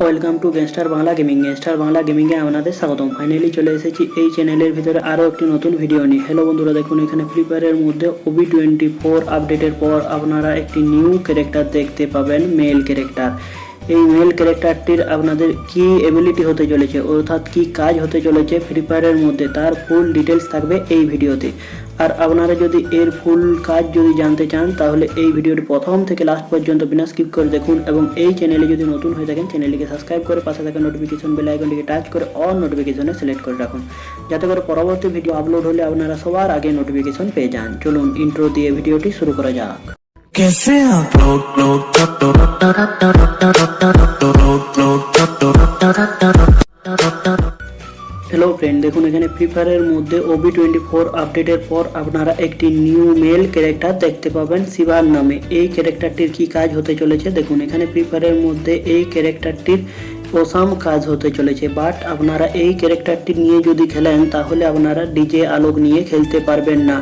Welcome to gangster Bangla gaming. Gangster Bangla গেমিংয়ে আপনাদের স্বাগতম। Finally চলে এসেছি এই চ্যানেলের ভিতরে আরও একটি নতুন ভিডিও নিয়ে। হ্যালো বন্ধুরা, দেখুন এখানে ফ্রি ফায়ারের মধ্যে ওবি টোয়েন্টি ফোর আপডেটের পর আপনারা একটি নিউ ক্যারেক্টার দেখতে পাবেন মেল ক্যারেক্টার এই মেল ক্যারেক্টারটির আপনাদের কি এবিলিটি হতে চলেছে, অর্থাৎ কি কাজ হতে চলেছে ফ্রি ফায়ারের মধ্যে, তার ফুল ডিটেলস থাকবে এই ভিডিওতে। আর আপনারা যদি এর ফুল কাজ যদি জানতে চান, তাহলে এই ভিডিওটি প্রথম থেকে লাস্ট পর্যন্ত বিনা স্কিপ করে দেখুন এবং এই চ্যানেলে যদি নতুন হয়ে থাকেন চ্যানেলটিকে সাবস্ক্রাইব করে পাশে থাকা নোটিফিকেশন বেল আইকনটিকে টাচ করে অল নোটিফিকেশনে সিলেক্ট করে রাখুন। যাতে করে পরবর্তী ভিডিও আপলোড হলে আপনারা সবার আগে নোটিফিকেশন পেয়ে যান। চলুন ইন্ট্রো দিয়ে ভিডিওটি শুরু করা যাক। কেসে হ্যালো ফ্রেন্ড দেখুন, এখানে ফ্রি ফায়ারের মধ্যে ওবি টোয়েন্টি ফোর আপডেটের পর আপনারা একটি নিউ মেল ক্যারেক্টার দেখতে পাবেন শিবার নামে। এই ক্যারেক্টারটির কি কাজ হতে চলেছে? দেখুন, এখানে ফ্রি ফায়ারের মধ্যে এই ক্যারেক্টারটির অসাম কাজ হতে চলেছে। বাট আপনারা এই ক্যারেক্টারটি নিয়ে যদি খেলেন, তাহলে আপনারা ডিজে আলোক নিয়ে খেলতে পারবেন না।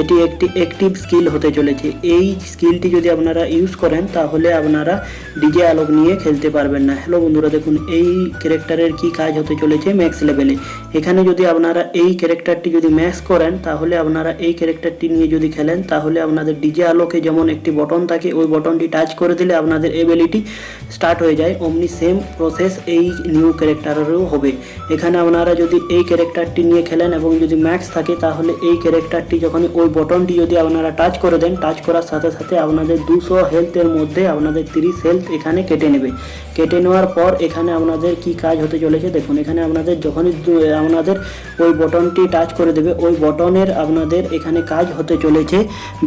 এটি একটি অ্যাক্টিভ স্কিল হতে চলেছে। এই স্কিলটি যদি আপনারা ইউজ করেন, তাহলে আপনারা ডিজে আলোক নিয়ে খেলতে পারবেন না। হ্যালো বন্ধুরা, দেখুন, এই ক্যারেক্টারের কি কাজ হতে চলেছে ম্যাক্স লেভেলে এখানে যদি আপনারা এই ক্যারেক্টারটি যদি ম্যাক্স করেন, তাহলে আপনারা এই ক্যারেক্টারটি নিয়ে যদি খেলেন, তাহলে আপনাদের ডিজে আলোকে যেমন একটি বটন থাকে, ওই বটনটি টাচ করে দিলে আপনাদের এবিলিটি স্টার্ট হয়ে যায়। অমনি সেম প্রসেস এই নিউ ক্যারেক্টারেরও হবে। এখানে আপনারা যদি এই ক্যারেক্টারটি নিয়ে খেলেন এবং যদি ম্যাক্স থাকে, তাহলে এই ক্যারেক্টারটি যখন ওই বটনটি যদি আপনারা টাচ করে দেন টাচ করার সাথে সাথে আপনাদের দুশো হেলথের মধ্যে আপনাদের তিরিশ হেলথ এখানে কেটে নেবে। কেটে নেওয়ার পর এখানে আপনাদের কি কাজ হতে চলেছে দেখুন, এখানে আপনাদের যখনই আপনাদের ওই বটনটি টাচ করে দেবে, ওই বটনের আপনাদের এখানে কাজ হতে চলেছে।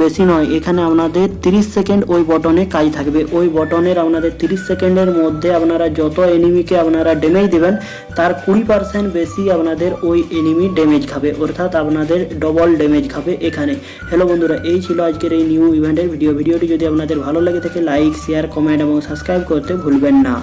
বেশি নয়, এখানে আপনাদের তিরিশ সেকেন্ড ওই বটনে কাজ থাকবে। ওই বটনের আপনাদের তিরিশ সেকেন্ডের মধ্যে আপনারা যত এনিমিকে আপনারা ড্যামেজ দেবেন, তার কুড়ি পার্সেন্ট বেশি আপনাদের ওই এনিমি ড্যামেজ খাবে, অর্থাৎ আপনাদের ডবল ড্যামেজ খাবে এখানে। হ্যালো বন্ধুরা, এই ছিল আজকের এই নিউ ইভেন্টের ভিডিও ভিডিওটি যদি আপনাদের ভালো লাগে থাকে লাইক শেয়ার কমেন্ট এবং সাবস্ক্রাইব করতে ভুলবেন না।